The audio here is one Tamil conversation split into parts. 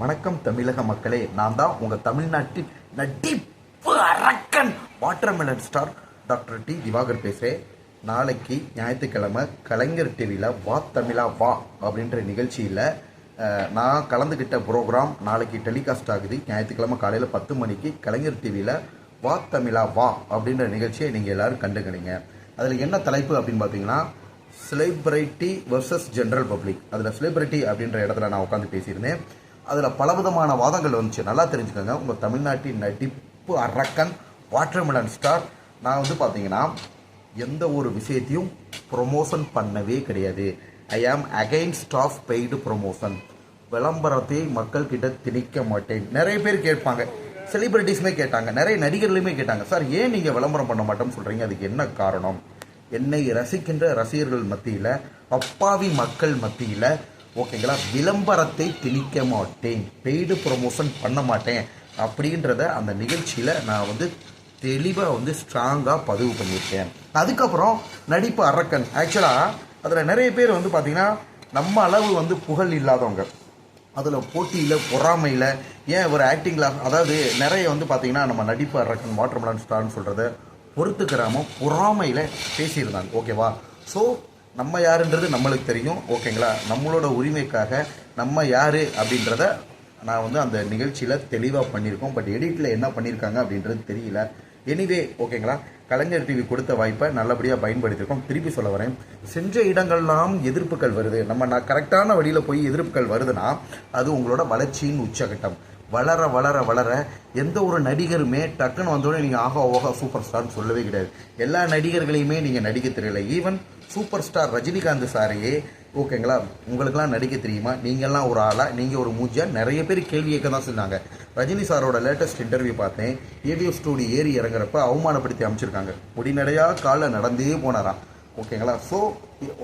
வணக்கம் தமிழக மக்களே நான் தான் உங்கள் தமிழ்நாட்டின் நடிப்பு அரக்கன் watermelon star doctor D Divakar பேசுகிறேன் நாளைக்கு ஞாயிற்றுக்கிழமை கலைஞர் டிவியில் வா தமிழா வா அப்படின்ற நிகழ்ச்சியில் நான் கலந்துக்கிட்ட ப்ரோக்ராம் நாளைக்கு டெலிகாஸ்ட் ஆகுது. ஞாயிற்றுக்கிழமை காலையில் பத்து மணிக்கு கலைஞர் டிவியில் வா தமிழா வா அப்படின்ற நிகழ்ச்சியை நீங்கள் எல்லோரும் கண்டுக்கணிங்க அதில் என்ன தலைப்பு அப்படின்னு பார்த்தீங்கன்னா செலிபிரிட்டி வர்சஸ் ஜென்ரல் பப்ளிக் அதில் செலிபிரிட்டி அப்படின்ற இடத்துல நான் உட்காந்து பேசியிருந்தேன். அதில் பலவிதமான வாதங்கள் வந்துச்சு. நல்லா தெரிஞ்சுக்கோங்க. உங்கள் தமிழ்நாட்டின் நடிப்பு அரக்கன் வாட்டர்மெலன் ஸ்டார். நான் வந்து பார்த்தீங்கன்னா எந்த ஒரு விஷயத்தையும் ப்ரொமோஷன் பண்ணவே கிடையாது. ஐ ஆம் அகைன்ஸ்ட் ஆஃப் பெய்டு ப்ரொமோஷன் விளம்பரத்தை மக்கள்கிட்ட திணிக்க மாட்டேன். நிறைய பேர் கேட்பாங்க. செலிபிரிட்டிஸுமே கேட்டாங்க. நிறைய நடிகர்களுமே கேட்டாங்க. சார் ஏன் நீங்கள் விளம்பரம் பண்ண மாட்டோம்னு சொல்கிறீங்க அதுக்கு என்ன காரணம்? என்னை ரசிக்கின்ற ரசிகர்கள் மத்தியில் அப்பாவி மக்கள் மத்தியில் ஓகேங்களா? விளம்பரத்தை திணிக்க மாட்டேன். பெய்டு ப்ரொமோஷன் பண்ண மாட்டேன். அப்படின்றத அந்த நிகழ்ச்சியில் நான் வந்து தெளிவாக வந்து ஸ்ட்ராங்காக பதிவு பண்ணியிருக்கேன். அதுக்கப்புறம் நடிப்பு அரக்கன். ஆக்சுவலாக அதில் நிறைய பேர் வந்து பார்த்திங்கன்னா நம்ம அளவு வந்து புகழ் இல்லாதவங்க. அதில் போட்டியில் பொறாமையில் ஏன் ஒரு ஆக்டிங்கில் அதாவது நிறைய வந்து பார்த்தீங்கன்னா நம்ம நடிப்பு அரக்கன் வாட்டர்மெலன் ஸ்டார்னு சொல்கிறத பொறுத்துக்கிறாமல் பொறாமையில் பேசியிருந்தாங்க. ஓகேவா ஸோ நம்ம யாருன்றது நம்மளுக்கு தெரியும் ஓகேங்களா? நம்மளோட உரிமைக்காக நம்ம யார் அப்படின்றத நான் வந்து அந்த நிகழ்ச்சியில் தெளிவாக பண்ணியிருக்கோம். பட் எடிட்டில் என்ன பண்ணியிருக்காங்க அப்படின்றது தெரியல. எனிவே ஓகேங்களா? கலைஞர் டிவி கொடுத்த வாய்ப்பை நல்லபடியாக பயன்படுத்தியிருக்கோம். திருப்பி சொல்ல வரேன். சென்ற இடங்கள்லாம் எதிர்ப்புகள் வருது. நம்ம நான் கரெக்டான வழியில் போய் எதிர்ப்புகள் வருதுன்னா அது உங்களோட வளர்ச்சியின் உச்சகட்டம். வளர வளர வளர எந்த ஒரு நடிகருமே டக்குன்னு வந்தோடனே நீங்கள் ஆகா ஓஹா சூப்பர் ஸ்டார்னு சொல்லவே கிடையாது. எல்லா நடிகர்களையுமே நீங்கள் நடிக்க தெரியல. ஈவன் சூப்பர் ஸ்டார் ரஜினிகாந்த் சாரையே ஓகேங்களா உங்களுக்கெல்லாம் நடிக்க தெரியுமா? நீங்கள்லாம் ஒரு ஆளாக நீங்கள் ஒரு மூஞ்சியாக நிறைய பேர் கேள்வி கேட்க தான் சொன்னாங்க ரஜினி சாரோட லேட்டஸ்ட் இன்டர்வியூ பார்த்தேன். ஏடிஎஃப் ஸ்டூடியோ ஏறி இறங்குறப்ப அவமானப்படுத்தி அமைச்சிருக்காங்க. முடிநடையாக காலில் நடந்தே போனாராம். ஓகேங்களா ஸோ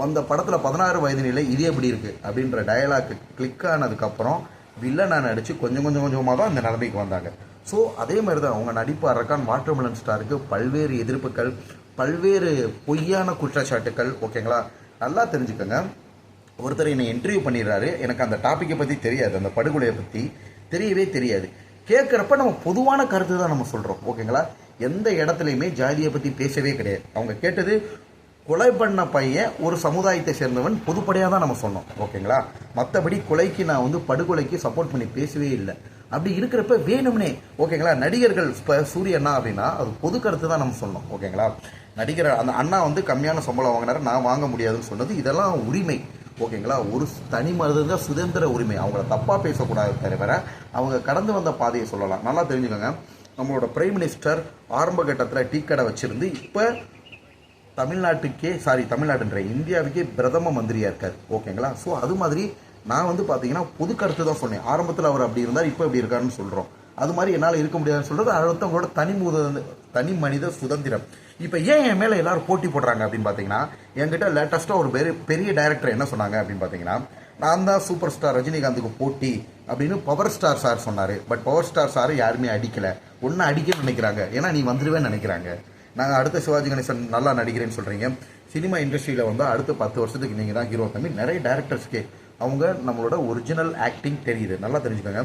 அந்த படத்தில் பதினாறு வயது நிலை இது எப்படி இருக்குது அப்படின்ற டயலாக் கிளிக் ஆனதுக்கப்புறம் வில்லனாக நடித்து கொஞ்சம் கொஞ்சம் கொஞ்சமாக தான் அந்த நிலைமைக்கு வந்தாங்க. ஸோ அதே மாதிரி தான் அவங்க நடிப்பு அரக்கான் வாட்டர்மெலன் ஸ்டாருக்கு பல்வேறு எதிர்ப்புகள் பல்வேறு பொய்யான குற்றச்சாட்டுக்கள் ஓகேங்களா? நல்லா தெரிஞ்சுக்கோங்க. ஒருத்தர் என்னை இன்டர்வியூ பண்ணிடுறாரு. எனக்கு அந்த டாப்பிக்கை பற்றி தெரியாது. அந்த படுகொலையை பற்றி தெரியவே தெரியாது. கேட்குறப்ப நம்ம பொதுவான கருத்து தான் நம்ம சொல்கிறோம் ஓகேங்களா? எந்த இடத்துலையுமே ஜாதியை பற்றி பேசவே கிடையாது. அவங்க கேட்டது கொலை பண்ண பையன் ஒரு சமுதாயத்தை சேர்ந்தவன். பொதுப்படையாக தான் நம்ம சொன்னோம். ஓகேங்களா? மற்றபடி கொலைக்கு நான் வந்து படுகொலைக்கு சப்போர்ட் பண்ணி பேசவே இல்லை. அப்படி இருக்கிறப்ப வேணும்னே ஓகேங்களா? நடிகர்கள் இப்போ சூரியண்ணா அப்படின்னா அது பொது கருத்து தான் நம்ம சொன்னோம். ஓகேங்களா? நடிகர் அந்த அண்ணா வந்து கம்மியான சம்பளம் வாங்கினார் நான் வாங்க முடியாதுன்னு சொன்னது இதெல்லாம் உரிமை. ஓகேங்களா? ஒரு தனி மனிதங்க சுதந்திர உரிமை. அவங்கள தப்பாக பேசக்கூடாது தவிர அவங்க கடந்து வந்த பாதையை சொல்லலாம். நல்லா தெரிஞ்சுக்கோங்க. நம்மளோட பிரைம் மினிஸ்டர் ஆரம்ப கட்டத்தில் டீ கடை வச்சுருந்து இப்போ தமிழ்நாட்டுக்கே சாரி தமிழ்நாடுன்ற இந்தியாவுக்கே பிரதம மந்திரியா இருக்கார். ஓகேங்களா ஸோ அது மாதிரி நான் வந்து பார்த்தீங்கன்னா பொது கருத்து தான் சொன்னேன். ஆரம்பத்தில் அவர் அப்படி இருந்தார் இப்போ இப்படி இருக்காருன்னு சொல்கிறோம் அது மாதிரி என்னால் இருக்க முடியாதுன்னு சொல்கிறது அடுத்தவங்களோட தனி முத தனி மனித சுதந்திரம். இப்போ ஏன் என் மேலே எல்லாரும் போட்டி போடுறாங்க அப்படின்னு பார்த்தீங்கன்னா என்கிட்ட லேட்டஸ்ட்டாக ஒரு பெரிய பெரிய டைரக்டர் என்ன சொன்னாங்க அப்படின்னு பார்த்தீங்கன்னா நான் தான் சூப்பர் ஸ்டார் ரஜினிகாந்துக்கு போட்டி அப்படின்னு பவர் ஸ்டார் சார் சொன்னார். பட் பவர் ஸ்டார் சார் யாருமே அடிக்கலை. ஒன்றும் அடிக்கன்னு நினைக்கிறாங்க. ஏன்னா நீ வந்துடுவேன்னு நினைக்கிறாங்க. நாங்கள் அடுத்த சிவாஜி கணேசன் நல்லா நடிக்கிறேன்னு சொல்கிறீங்க சினிமா இண்டஸ்ட்ரியில் வந்து அடுத்த பத்து வருஷத்துக்கு நீங்கள் தான் ஹீரோ தம்பி. நிறைய டேரக்டர்ஸ்க்கே அவங்க நம்மளோட ஒரிஜினல் ஆக்டிங் தெரியுது. நல்லா தெரிஞ்சுக்கோங்க.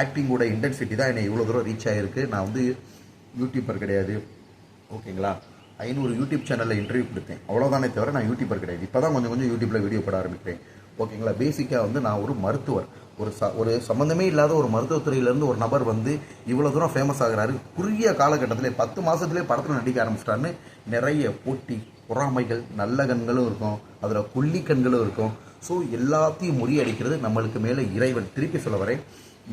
ஆக்டிங்கோட இன்டென்சிட்டி தான் என்னை இவ்வளோ தூரம் ரீச் ஆகிருக்கு நான் வந்து யூடியூபர் கிடையாது. ஓகேங்களா? ஐநூறு யூடியூப் சேனலில் இன்டர்வியூ கொடுத்தேன். அவ்வளோதானே தவிர நான் யூடியூபர் கிடையாது. இப்போ தான் கொஞ்சம் கொஞ்சம் யூடியூப்பில் வீடியோ போட ஆரம்பிக்கிறேன். ஓகேங்களா? பேசிக்காக வந்து நான் ஒரு மருத்துவர். ஒரு ச ஒரு சம்மந்தமே இல்லாத ஒரு மருத்துவத்துறையிலேருந்து ஒரு நபர் வந்து இவ்வளோ தூரம் ஃபேமஸ் ஆகிறாரு. குறுகிய காலகட்டத்திலே பத்து மாதத்துலேயே படத்தில் நடிக்க ஆரம்பிச்சிட்டாருன்னு நிறைய போட்டி பொறாமைகள் நல்ல கண்களும் இருக்கும். அதில் புள்ளி கண்களும் இருக்கும். ஸோ எல்லாத்தையும் முறியடிக்கிறது நம்மளுக்கு மேலே இறைவன். திருப்பி சொல்ல வரேன்.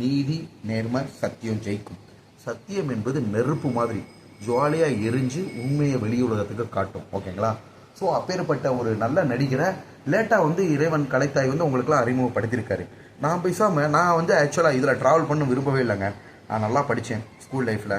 நீதி நேர்மை சத்தியம் ஜெயிக்கும். சத்தியம் என்பது நெருப்பு மாதிரி ஜாலியாக எரிஞ்சு உண்மையை வெளி உலகத்துக்கு காட்டும். ஓகேங்களா ஸோ அப்பேற்பட்ட ஒரு நல்ல நடிகரை லேட்டாக வந்து இறைவன் கலைத்தாய் வந்து உங்களுக்குலாம் அறிமுகப்படுத்தியிருக்காரு. நான் பேசாமல் நான் வந்து ஆக்சுவலாக இதில் ட்ராவல் பண்ண விரும்பவே இல்லைங்க. நான் நல்லா படித்தேன் ஸ்கூல் லைஃப்பில்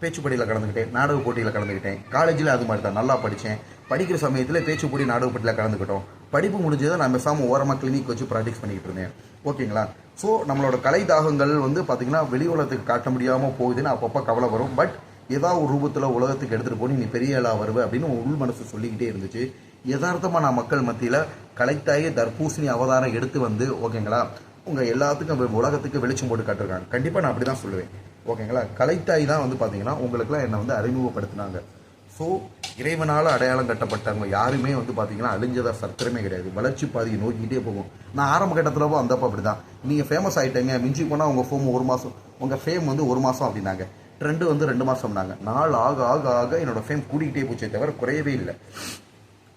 பேச்சு போட்டியில் கலந்துக்கிட்டேன் நாடக போட்டியில் கலந்துக்கிட்டேன். காலேஜில் அது மாதிரி தான் நல்லா படித்தேன் படிக்கிற சமயத்தில் பேச்சு போட்டி நாடக போட்டியில் கலந்துக்கிட்டோம். படிப்பு முடிஞ்சதை நான் பேசாமல் ஓரமாக கிளினிக் வச்சு ப்ராக்டிஸ் பண்ணிக்கிட்டு இருந்தேன். ஓகேங்களா ஸோ நம்மளோட கலை தாகங்கள் வந்து பார்த்திங்கன்னா வெளி உலகத்துக்கு காட்ட முடியாமல் போகுதுன்னு அப்பப்போ கவலை வரும். பட் ஏதாவது ஒரு ரூபத்தில் உலகத்துக்கு எடுத்துகிட்டு போய் நீ பெரிய ஆளாக வருவ அப்படின்னு உள் மனசு சொல்லிக்கிட்டே இருந்துச்சு. யதார்த்தமாக நான் மக்கள் மத்தியில் கலைத்தாயே தர்பூசணி அவதாரம் எடுத்து வந்து ஓகேங்களா உங்கள் எல்லாத்துக்கும் உலகத்துக்கு வெளிச்சம் போட்டு காட்டிருக்காங்க. கண்டிப்பாக நான் அப்படி தான் சொல்லுவேன். ஓகேங்களா? கலைத்தாய் தான் வந்து பார்த்தீங்கன்னா உங்களுக்குலாம் என்னை வந்து அறிமுகப்படுத்தினாங்க. ஸோ இறைவனால் அடையாளம் கட்டப்பட்டவங்க யாருமே வந்து பார்த்தீங்கன்னா அழிஞ்சதா சத்திரமே கிடையாது. வளர்ச்சி பாதையை நோக்கிக்கிட்டே போகும். நான் ஆரம்ப கட்டத்தில் போ அந்தப்போ அப்படி தான் நீங்கள் ஃபேமஸ் ஆகிட்டீங்க மிஞ்சி போனால் உங்கள் ஃபோம் ஒரு மாதம் உங்கள் ஃபேம் வந்து ஒரு மாதம் அப்படின்னாங்க. ட்ரெண்டு வந்து ரெண்டு மாதம்னாங்க நாள் ஆக ஆக ஆக என்னோடய ஃபேம் கூட்டிகிட்டே போச்சே தவிர குறையவே இல்லை.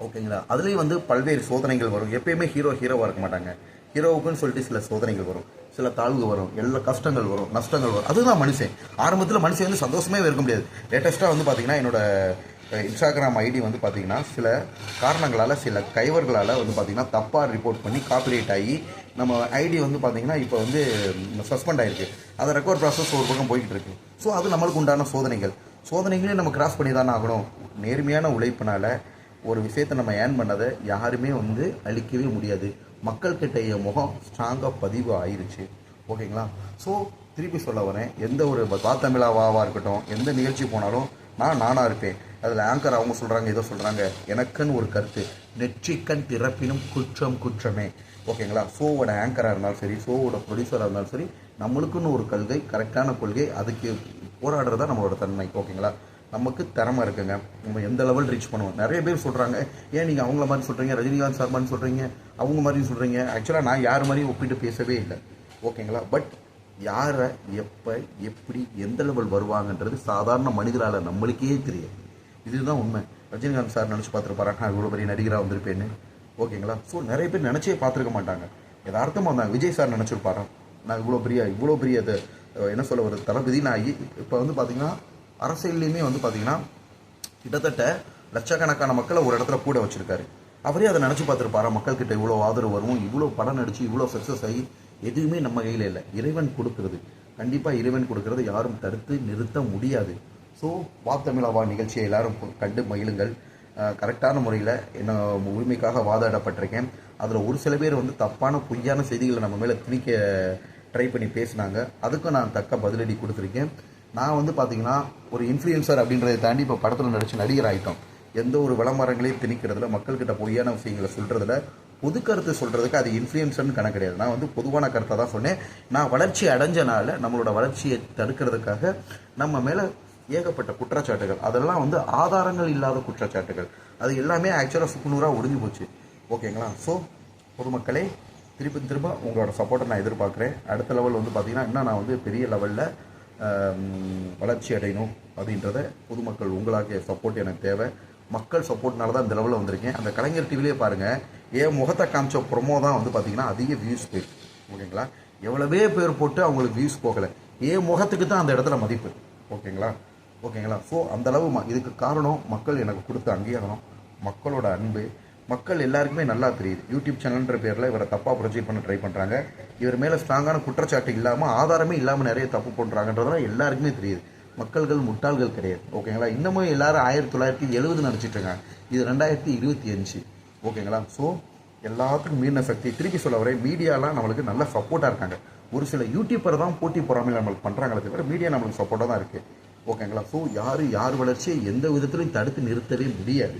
ஓகேங்களா? அதுலேயும் வந்து பல்வேறு சோதனைகள் வரும். எப்பயுமே ஹீரோ ஹீரோவாக இருக்க மாட்டாங்க. ஹீரோவுக்குன்னு சொல்லிட்டு சில சோதனைகள் வரும். சில தாழ்வு வரும். எல்லா கஷ்டங்கள் வரும். நஷ்டங்கள் வரும். அதுதான் மனுஷன். ஆரம்பத்தில் மனுஷன் வந்து சந்தோஷமே இருக்க முடியாது. லேட்டஸ்ட்டாக வந்து பார்த்தீங்கன்னா என்னோட இன்ஸ்டாகிராம் ஐடி வந்து பார்த்திங்கன்னா சில காரணங்களால் சில கைவர்களால் வந்து பார்த்தீங்கன்னா தப்பாக ரிப்போர்ட் பண்ணி காப்பிரைட் ஆகி நம்ம ஐடி வந்து பார்த்திங்கன்னா இப்போ வந்து சஸ்பெண்ட் ஆகிருக்கு அதை ரெக்கவர் ப்ராசஸ் ஒரு பக்கம் போய்கிட்டு இருக்கு. ஸோ அது நம்மளுக்கு உண்டான சோதனைகள். சோதனைகளையும் நம்ம கிராஸ் பண்ணி தானே ஆகணும். நேர்மையான உழைப்பினால் ஒரு விஷயத்தை நம்ம ஏர்ன் பண்ணதை யாருமே வந்து அழிக்கவே முடியாது. மக்கள்கிட்ட என் முகம் ஸ்ட்ராங்காக பதிவு ஆயிடுச்சு ஓகேங்களா ஸோ திருப்பி சொல்ல வரேன். எந்த ஒரு வா இருக்கட்டும் எந்த நிகழ்ச்சி போனாலும் நான் நானாக இருப்பேன். அதில் ஆங்கர் அவங்க சொல்கிறாங்க ஏதோ சொல்கிறாங்க எனக்குன்னு ஒரு கருத்து. நெற்றிக்கண் திறப்பினும் குற்றம் குற்றமே. ஓகேங்களா ஷோவோட ஆங்கராக இருந்தாலும் சரி ஷோவோட ப்ரொடியூசராக இருந்தாலும் சரி நம்மளுக்குன்னு ஒரு கொள்கை கரெக்டான கொள்கை அதுக்கு போராடுறது தான் நம்மளோட தன்மை. ஓகேங்களா நமக்கு திறமை இருக்குங்க. நம்ம எந்த லெவல் ரீச் பண்ணுவோம்? நிறைய பேர் சொல்கிறாங்க ஏன் நீங்கள் அவங்கள மாதிரி சொல்கிறீங்க ரஜினிகாந்த் சார் மாதிரி சொல்கிறீங்க அவங்க மாதிரியும் சொல்கிறீங்க ஆக்சுவலாக நான் யார் மாதிரியும் ஒப்பிட்டு பேசவே இல்லை. ஓகேங்களா? பட் யாரை எப்போ எப்படி எந்த லெவல் வருவாங்கன்றது சாதாரண மனிதரால் நம்மளுக்கே தெரியும் இதுதான் உண்மை. ரஜினிகாந்த் சார் நினச்சி பார்த்துருப்பாரா நான் இவ்வளோ பெரிய நடிகராக வந்திருப்பேன்னு. ஓகேங்களா? ஸோ நிறைய பேர் நினச்சே பார்த்துருக்க மாட்டாங்க. யதார்த்தமாக வந்தாங்க விஜய் சார் நினச்சிருப்பாரா? நான் இவ்வளோ பெரிய இவ்வளோ பெரிய அது என்ன சொல்ல வருது தளபதி நான் இப்போ வந்து பார்த்தீங்கன்னா அரசியல்லையுமே வந்து பார்த்தீங்கன்னா கிட்டத்தட்ட லட்சக்கணக்கான மக்களை ஒரு இடத்துல கூட வச்சுருக்காரு. அவரே அதை நினச்சி பார்த்துருப்பாரா? மக்கள்கிட்ட இவ்வளோ ஆதரவு வரும் இவ்வளோ படம் நடிச்சு இவ்வளோ சக்ஸஸ் ஆகி எதுவுமே நம்ம கையில் இல்லை. இறைவன் கொடுக்கறது. கண்டிப்பாக இறைவன் கொடுக்கறது யாரும் தடுத்து நிறுத்த முடியாது. ஸோ வாத்தமிழாவா தமிழாவா நிகழ்ச்சியை எல்லாரும் கண்டு மகிழுங்கள். கரெக்டான முறையில் என்ன உரிமைக்காக வாதாடப்பட்டிருக்கேன். அதில் ஒரு சில பேர் வந்து தப்பான பொய்யான செய்திகளை நம்ம மேலே திணிக்க ட்ரை பண்ணி பேசினாங்க. அதுக்கும் நான் தக்க பதிலடி கொடுத்துருக்கேன். நான் வந்து பார்த்தீங்கன்னா ஒரு இன்ஃப்ளூயன்சர் அப்படின்றத தாண்டி இப்போ படத்தில் நடிச்சு நடிகர் ஆகிட்டோம் எந்த ஒரு விளம்பரங்களையும் திணிக்கிறதுல மக்கள்கிட்ட பொய்யான விஷயங்களை சொல்கிறதுல பொது கருத்து சொல்கிறதுக்கு அது இன்ஃப்ளூயன்சர்னு கணக்கு கிடையாது. நான் வந்து பொதுவான கருத்தை தான் சொன்னேன். நான் வளர்ச்சி அடைஞ்சனால நம்மளோட வளர்ச்சியை தடுக்கிறதுக்காக நம்ம மேலே ஏகப்பட்ட குற்றச்சாட்டுகள். அதெல்லாம் வந்து ஆதாரங்கள் இல்லாத குற்றச்சாட்டுகள். அது எல்லாமே ஆக்சுவலாக சுக்குநூறாக ஒடிஞ்சு போச்சு. ஓகேங்களா ஸோ பொதுமக்களே திருப்பி திரும்ப உங்களோட சப்போர்ட்டை நான் எதிர்பார்க்குறேன். அடுத்த லெவல் வந்து பார்த்தீங்கன்னா இன்னும் நான் வந்து பெரிய லெவலில் வளர்ச்சி அடையணும் அப்படின்றத பொதுமக்கள் உங்களாகிய சப்போர்ட் எனக்கு தேவை. மக்கள் சப்போர்ட்னால தான் இந்த லெவலில் வந்திருக்கேன். அந்த கலைஞர் டிவிலே பாருங்கள் என் முகத்தை காமிச்ச ப்ரொமோ தான் வந்து பார்த்தீங்கன்னா அதிக வியூஸ் போயிருக்கு ஓகேங்களா? எவ்வளவே பேர் போட்டு அவங்களுக்கு வியூஸ் போகலை. என் முகத்துக்கு தான் அந்த இடத்துல மதிப்பு. ஓகேங்களா? ஓகேங்களா? ஸோ அந்தளவு ம- இதுக்கு காரணம் மக்கள் எனக்கு கொடுத்த அங்கீகாரம். மக்களோட அன்பு மக்கள் எல்லாருக்குமே நல்லா தெரியுது. யூடியூப் சேனல்ன்ற பேரில் இவரை தப்பாக ப்ரொஜெக்ட் பண்ண ட்ரை பண்ணுறாங்க இவர் மேலே ஸ்ட்ராங்கான குற்றச்சாட்டு இல்லாமல் ஆதாரமே இல்லாமல் நிறைய தப்பு பண்ணுறாங்கன்றதெல்லாம் எல்லாருக்குமே தெரியுது. மக்கள்கள் முட்டாள்கள் கிடையாது. ஓகேங்களா இன்னமும் எல்லாரும் ஆயிரத்தி தொள்ளாயிரத்தி எழுபது நினச்சிட்ருக்காங்க இது ரெண்டாயிரத்தி இருபத்தி அஞ்சு. ஓகேங்களா ஸோ எல்லாத்துக்கும் மீறின சக்தி. திருப்பி சொல்ல வரேன் மீடியாலாம் நம்மளுக்கு நல்ல சப்போர்ட்டாக இருக்காங்க. ஒரு சில யூடியூப்பர் தான் போட்டி பொறாமல் நம்மளுக்கு பண்ணுறாங்களே தவிர மீடியா நம்மளுக்கு சப்போர்ட்டாக தான் இருக்குது ஓகேங்களா ஸோ யார் யார் வளர்ச்சியை எந்த விதத்துலையும் தடுத்து நிறுத்தவே முடியாது.